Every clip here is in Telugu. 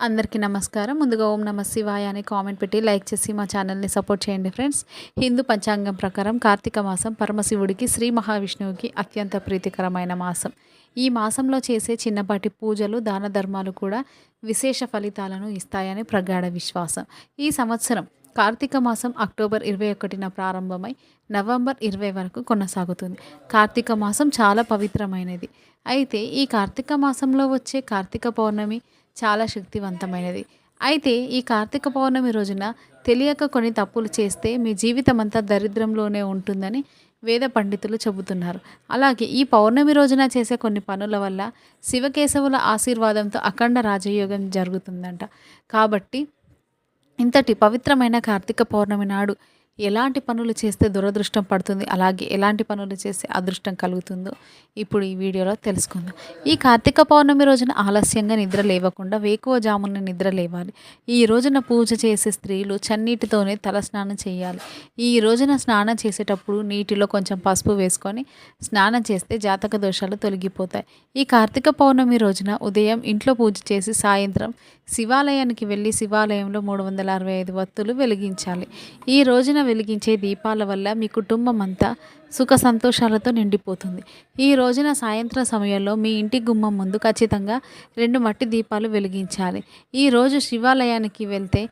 అందరికీ నమస్కారం. ముందుగా ఓం నమ శివాయ అని కామెంట్ పెట్టి లైక్ చేసి మా ఛానల్ని సపోర్ట్ చేయండి ఫ్రెండ్స్. హిందూ పంచాంగం ప్రకారం కార్తీక మాసం పరమశివుడికి శ్రీ మహావిష్ణువుకి అత్యంత ప్రీతికరమైన మాసం. ఈ మాసంలో చేసే చిన్నపాటి పూజలు దాన ధర్మాలు కూడా విశేష ఫలితాలను ఇస్తాయని ప్రగాఢ విశ్వాసం. ఈ సంవత్సరం కార్తీక మాసం అక్టోబర్ ఇరవై ఒకటిన ప్రారంభమై నవంబర్ ఇరవై వరకు కొనసాగుతుంది. కార్తీక మాసం చాలా పవిత్రమైనది. అయితే ఈ కార్తీక మాసంలో వచ్చే కార్తీక పౌర్ణమి చాలా శక్తివంతమైనది. అయితే ఈ కార్తీక పౌర్ణమి రోజున తెలియక కొన్ని తప్పులు చేస్తే మీ జీవితం అంతా దరిద్రంలోనే ఉంటుందని వేద పండితులు చెబుతున్నారు. అలాగే ఈ పౌర్ణమి రోజున చేసే కొన్ని పనుల వల్ల శివకేశవుల ఆశీర్వాదంతో అఖండ రాజయోగం జరుగుతుందంట. కాబట్టి ఇంతటి పవిత్రమైన కార్తీక పౌర్ణమి నాడు ఎలాంటి పనులు చేస్తే దురదృష్టం పడుతుంది అలాగే ఎలాంటి పనులు చేస్తే అదృష్టం కలుగుతుందో ఇప్పుడు ఈ వీడియోలో తెలుసుకుందాం. ఈ కార్తీక పౌర్ణమి రోజున ఆలస్యంగా నిద్ర లేవకుండా వేకువ జామున నిద్ర లేవాలి. ఈ రోజున పూజ చేసే స్త్రీలు చన్నీటితోనే తల స్నానం చేయాలి. ఈ రోజున స్నానం చేసేటప్పుడు నీటిలో కొంచెం పసుపు వేసుకొని స్నానం చేస్తే జాతక దోషాలు తొలగిపోతాయి. ఈ కార్తీక పౌర్ణమి రోజున ఉదయం ఇంట్లో పూజ చేసి సాయంత్రం శివాలయానికి వెళ్ళి శివాలయంలో మూడు వందల అరవై ఐదు వత్తులు వెలిగించాలి. ఈ రోజున వెలిగించే దీపాల వల్ల మీ కుటుంబం అంతా సుఖ సంతోషాలతో నిండిపోతుంది. ఈ రోజున సాయంత్రం సమయంలో మీ ఇంటి గుమ్మం ముందు ఖచ్చితంగా రెండు మట్టి దీపాలు వెలిగించాలి. ఈ రోజు శివాలయానికి వెళ్తే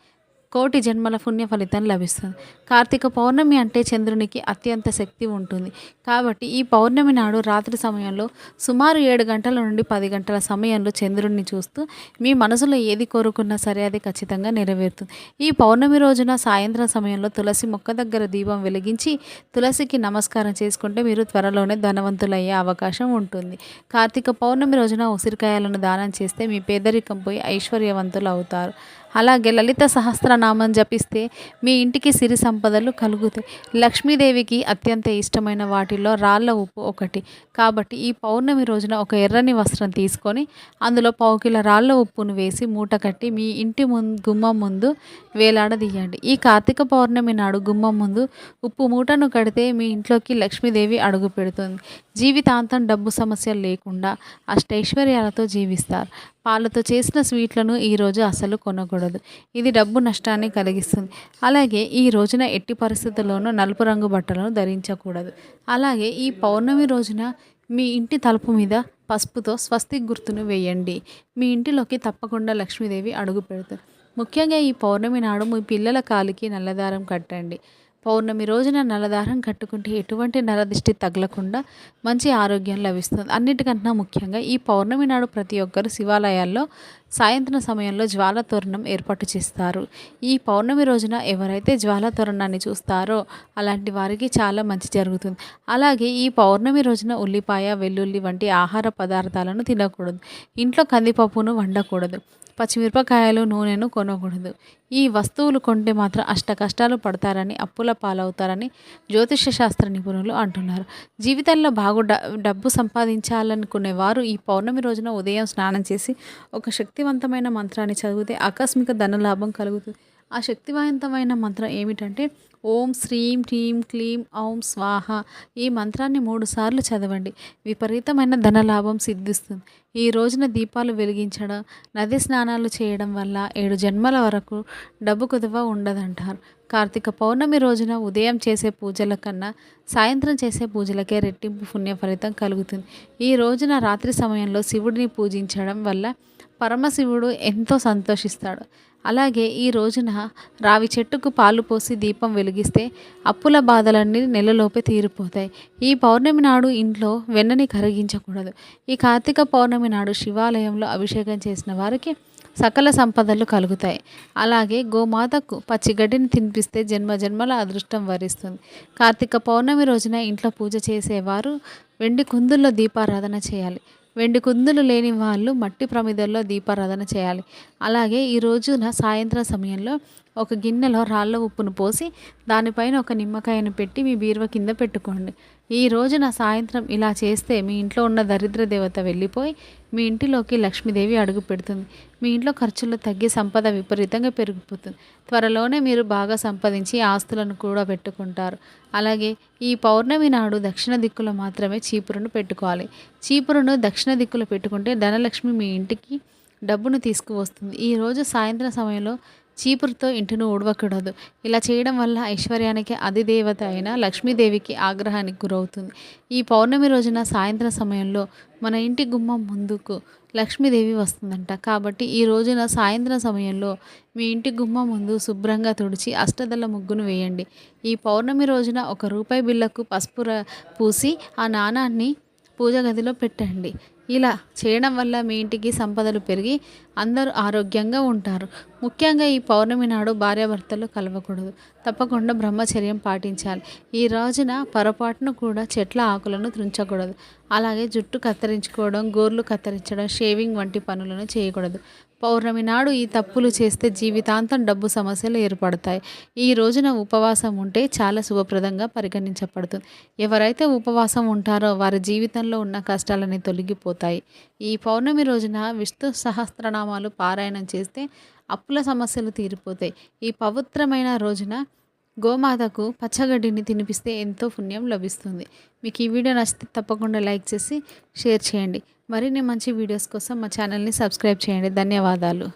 కోటి జన్మల పుణ్య ఫలితం లభిస్తుంది. కార్తీక పౌర్ణమి అంటే చంద్రునికి అత్యంత శక్తి ఉంటుంది. కాబట్టి ఈ పౌర్ణమి నాడు రాత్రి సమయంలో సుమారు ఏడు గంటల నుండి పది గంటల సమయంలో చంద్రుడిని చూస్తూ మీ మనసులో ఏది కోరుకున్నా సరే అది ఖచ్చితంగా నెరవేరుతుంది. ఈ పౌర్ణమి రోజున సాయంత్రం సమయంలో తులసి మొక్క దగ్గర దీపం వెలిగించి తులసికి నమస్కారం చేసుకుంటే మీరు త్వరలోనే ధనవంతులయ్యే అవకాశం ఉంటుంది. కార్తీక పౌర్ణమి రోజున ఉసిరికాయలను దానం చేస్తే మీ పేదరికం పోయి ఐశ్వర్యవంతులు అవుతారు. అలాగే లలిత సహస్రనామం జపిస్తే మీ ఇంటికి సిరి సంపదలు కలుగుతాయి. లక్ష్మీదేవికి అత్యంత ఇష్టమైన వాటిల్లో రాళ్ళ ఉప్పు ఒకటి. కాబట్టి ఈ పౌర్ణమి రోజున ఒక ఎర్రని వస్త్రం తీసుకొని అందులో పావుకిల రాళ్ళ ఉప్పును వేసి మూట కట్టి మీ ఇంటి ముందు గుమ్మం ముందు వేలాడదీయండి. ఈ కార్తీక పౌర్ణమి నాడు గుమ్మం ముందు ఉప్పు మూటను కడితే మీ ఇంట్లోకి లక్ష్మీదేవి అడుగు పెడుతుంది. జీవితాంతం డబ్బు సమస్యలు లేకుండా అష్టైశ్వర్యాలతో జీవిస్తారు. పాలతో చేసిన స్వీట్లను ఈరోజు అసలు కొనకూడదు. ఇది డబ్బు నష్టాన్ని కలిగిస్తుంది. అలాగే ఈ రోజున ఎట్టి పరిస్థితుల్లోనూ నలుపు రంగు బట్టలను ధరించకూడదు. అలాగే ఈ పౌర్ణమి రోజున మీ ఇంటి తలుపు మీద పసుపుతో స్వస్తి గుర్తును వేయండి. మీ ఇంటిలోకి తప్పకుండా లక్ష్మీదేవి అడుగు పెడుతుంది. ముఖ్యంగా ఈ పౌర్ణమి నాడు మీ పిల్లల కాలికి నల్లదారం కట్టండి. పౌర్ణమి రోజున నలదారం కట్టుకుంటే ఎటువంటి నరదిష్టి తగలకుండా మంచి ఆరోగ్యం లభిస్తుంది. అన్నిటికన్నా ముఖ్యంగా ఈ పౌర్ణమి నాడు ప్రతి ఒక్కరు శివాలయాల్లో సాయంత్రం సమయంలో జ్వాల తోరణం ఏర్పాటు చేస్తారు. ఈ పౌర్ణమి రోజున ఎవరైతే జ్వాల తోరణాన్ని చూస్తారో అలాంటి వారికి చాలా మంచి జరుగుతుంది. అలాగే ఈ పౌర్ణమి రోజున ఉల్లిపాయ వెల్లుల్లి వంటి ఆహార పదార్థాలను తినకూడదు. ఇంట్లో కందిపప్పును వండకూడదు. పచ్చిమిరపకాయలు నూనెను కొనకూడదు. ఈ వస్తువులు కొంటే మాత్రం అష్ట కష్టాలు పడతారని అప్పుల పాలవుతారని జ్యోతిష శాస్త్ర నిపుణులు అంటున్నారు. జీవితంలో బాగు డబ్బు సంపాదించాలనుకునే వారు ఈ పౌర్ణమి రోజున ఉదయం స్నానం చేసి ఒక శక్తి శక్తివంతమైన మంత్రాన్ని చదివితే ఆకస్మిక ధనలాభం కలుగుతుంది. ఆ శక్తివంతమైన మంత్రం ఏమిటంటే ఓం శ్రీం హ్రీం క్లీం ఓం స్వాహ. ఈ మంత్రాన్ని మూడు సార్లు చదవండి. విపరీతమైన ధనలాభం సిద్ధిస్తుంది. ఈ రోజున దీపాలు వెలిగించడం నది స్నానాలు చేయడం వల్ల ఏడు జన్మల వరకు డబ్బు కుదువ ఉండదంటారు. కార్తీక పౌర్ణమి రోజున ఉదయం చేసే పూజల కన్నా సాయంత్రం చేసే పూజలకే రెట్టింపు పుణ్య ఫలితం కలుగుతుంది. ఈ రోజున రాత్రి సమయంలో శివుడిని పూజించడం వల్ల పరమశివుడు ఎంతో సంతోషిస్తాడు. అలాగే ఈ రోజున రావి చెట్టుకు పాలు పోసి దీపం వెలిగిస్తే అప్పుల బాధలన్నీ నెలలోపే తీరిపోతాయి. ఈ పౌర్ణమి నాడు ఇంట్లో వెన్నని కరిగించకూడదు. ఈ కార్తీక పౌర్ణమి నాడు శివాలయంలో అభిషేకం చేసిన వారికి సకల సంపదలు కలుగుతాయి. అలాగే గోమాతకు పచ్చిగడ్డిని తినిపిస్తే జన్మ జన్మల అదృష్టం వరిస్తుంది. కార్తీక పౌర్ణమి రోజున ఇంట్లో పూజ చేసేవారు వెండి కుందుల్లో దీపారాధన చేయాలి. వెండి కుందులు లేని వాళ్ళు మట్టి ప్రమిదల్లో దీపారాధన చేయాలి. అలాగే ఈ రోజున సాయంత్రం సమయంలో ఒక గిన్నెలో రాళ్ళ ఉప్పును పోసి దానిపైన ఒక నిమ్మకాయను పెట్టి మీ బీరువ కింద పెట్టుకోండి. ఈ రోజున సాయంత్రం ఇలా చేస్తే మీ ఇంట్లో ఉన్న దరిద్ర దేవత వెళ్ళిపోయి మీ ఇంటిలోకి లక్ష్మీదేవి అడుగు పెడుతుంది. మీ ఇంట్లో ఖర్చులు తగ్గి సంపద విపరీతంగా పెరిగిపోతుంది. త్వరలోనే మీరు బాగా సంపాదించి ఆస్తులను కూడా పెట్టుకుంటారు. అలాగే ఈ పౌర్ణమి నాడు దక్షిణ దిక్కులో మాత్రమే చీపురును పెట్టుకోవాలి. చీపురును దక్షిణ దిక్కులో పెట్టుకుంటే ధనలక్ష్మి మీ ఇంటికి డబ్బును తీసుకువస్తుంది. ఈరోజు సాయంత్రం సమయంలో చీపురుతో ఇంటిని ఊడవకూడదు. ఇలా చేయడం వల్ల ఐశ్వర్యానికి అధిదేవత అయిన లక్ష్మీదేవికి ఆగ్రహానికి గురవుతుంది. ఈ పౌర్ణమి రోజున సాయంత్రం సమయంలో మన ఇంటి గుమ్మం ముందుకు లక్ష్మీదేవి వస్తుందంట. కాబట్టి ఈ రోజున సాయంత్రం సమయంలో మీ ఇంటి గుమ్మం ముందు శుభ్రంగా తుడిచి అష్టదళ ముగ్గును వేయండి. ఈ పౌర్ణమి రోజున ఒక రూపాయి బిళ్ళకు పసుపు ర- పూసి ఆ నాణాన్ని పూజ గదిలో పెట్టండి. ఇలా చేయడం వల్ల మీ ఇంటికి సంపదలు పెరిగి అందరూ ఆరోగ్యంగా ఉంటారు. ముఖ్యంగా ఈ పౌర్ణమి నాడు భార్యాభర్తలు కలవకూడదు. తప్పకుండా బ్రహ్మచర్యం పాటించాలి. ఈ రోజున పొరపాటును కూడా చెట్ల ఆకులను తుంచకూడదు. అలాగే జుట్టు కత్తిరించుకోవడం గోర్లు కత్తిరించడం షేవింగ్ వంటి పనులను చేయకూడదు. పౌర్ణమి నాడు ఈ తప్పులు చేస్తే జీవితాంతం డబ్బు సమస్యలు ఏర్పడతాయి. ఈ రోజున ఉపవాసం ఉంటే చాలా శుభప్రదంగా పరిగణించబడుతుంది. ఎవరైతే ఉపవాసం ఉంటారో వారి జీవితంలో ఉన్న కష్టాలని తొలగిపోతాయి. ఈ పౌర్ణమి రోజున విష్ణు నామాలు పారాయణం చేస్తే అప్పుల సమస్యలు తీరిపోతాయి. ఈ పవిత్రమైన రోజున గోమాతకు పచ్చగడ్డిని తినిపిస్తే ఎంతో పుణ్యం లభిస్తుంది. మీకు ఈ వీడియో నచ్చితే తప్పకుండా లైక్ చేసి షేర్ చేయండి. మరిన్ని మంచి వీడియోస్ కోసం మా ఛానల్ని సబ్స్క్రైబ్ చేయండి. ధన్యవాదాలు.